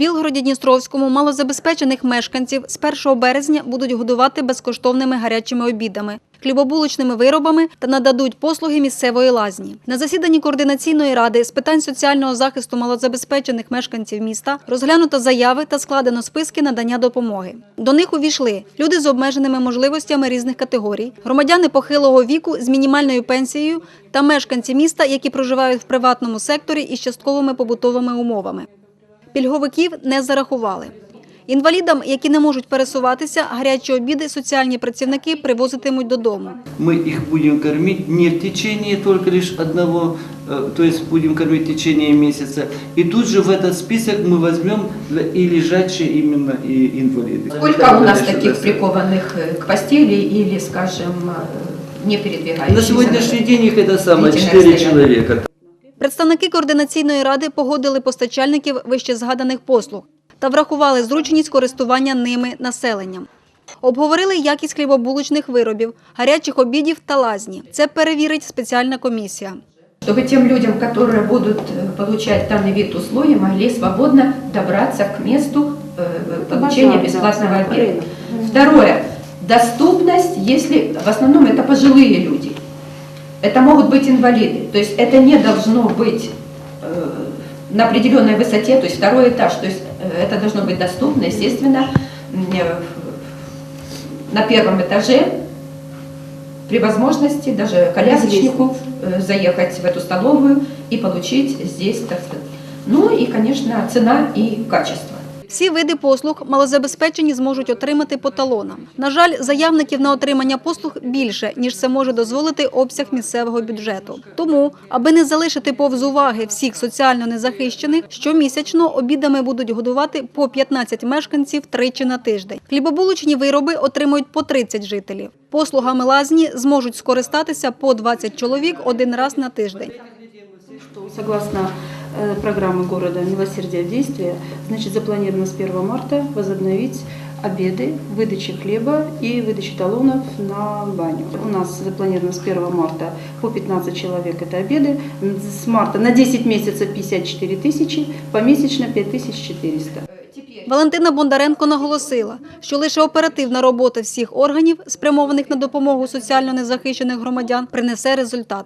Білгороді Дністровському малозабезпечених мешканців з 1 березня будуть годувати безкоштовними гарячими обідами, хлібобулочними виробами та нададуть послуги місцевої лазні. На засіданні координаційної ради з питань соціального захисту малозабезпечених мешканців міста розглянуто заяви та складено списки надання допомоги. До них увійшли люди з обмеженими можливостями різних категорій, громадяни похилого віку з мінімальною пенсією та мешканці міста, які проживають в приватному секторі із частковими побутовими умовами. Пільговиків не зарахували. Інвалідам, які не можуть пересуватися, гарячі обіди соціальні працівники привозитимуть додому. Мы их будем кормить не в течение только лишь одного, э, то есть будем кормить в течение месяца. И тут же в этот список мы возьмем и лежачие именно и инвалиды. Сколько у нас таких прикованных э, к постели или, скажем, э, не передвигающихся? На сегодняшний день их это самое Длительное 4 расстояние. человека. Представники координаційної ради погодили постачальників вище згаданих послуг та врахували зручність користування ними населенням. Обговорили якість хлібобулочних виробів, гарячих обідів та лазні. Це перевірить спеціальна комісія. Чтобы тем людям, которые будут э, получать данный вид услуги, могли свободно добраться к месту э, получения бесплатного обеда. Второе. Доступность, если в основном это пожилые люди. Это могут быть инвалиды. То есть это не должно быть э, на определенной высоте, то есть второй этаж. То есть э, это должно быть доступно, естественно, э, на первом этаже при возможности даже колясочнику э, заехать в эту столовую и получить здесь, так сказать. Ну и, конечно, цена и качество. Всі види послуг малозабезпечені зможуть отримати по талонам. На жаль, заявників на отримання послуг більше, ніж це може дозволити обсяг місцевого бюджету. Тому, аби не залишити повз уваги всіх соціально незахищених, щомісячно обідами будуть годувати по 15 мешканців тричі на тиждень. Хлібобулочні вироби отримують по 30 жителів. Послугами лазні зможуть скористатися по 20 чоловік один раз на тиждень. согласно программы города «Милосердие в действии», значит, запланировано с 1 марта возобновить обеды, выдачи хлеба и выдачи талонов на баню. У нас запланировано с 1 марта по 15 человек это обеды, с марта на 10 месяцев 54 тысячи, помесячно 5400. Валентина Бондаренко наголосила, що лише оперативна робота всіх органів, спрямованих на допомогу соціально незахищених громадян, принесе результат.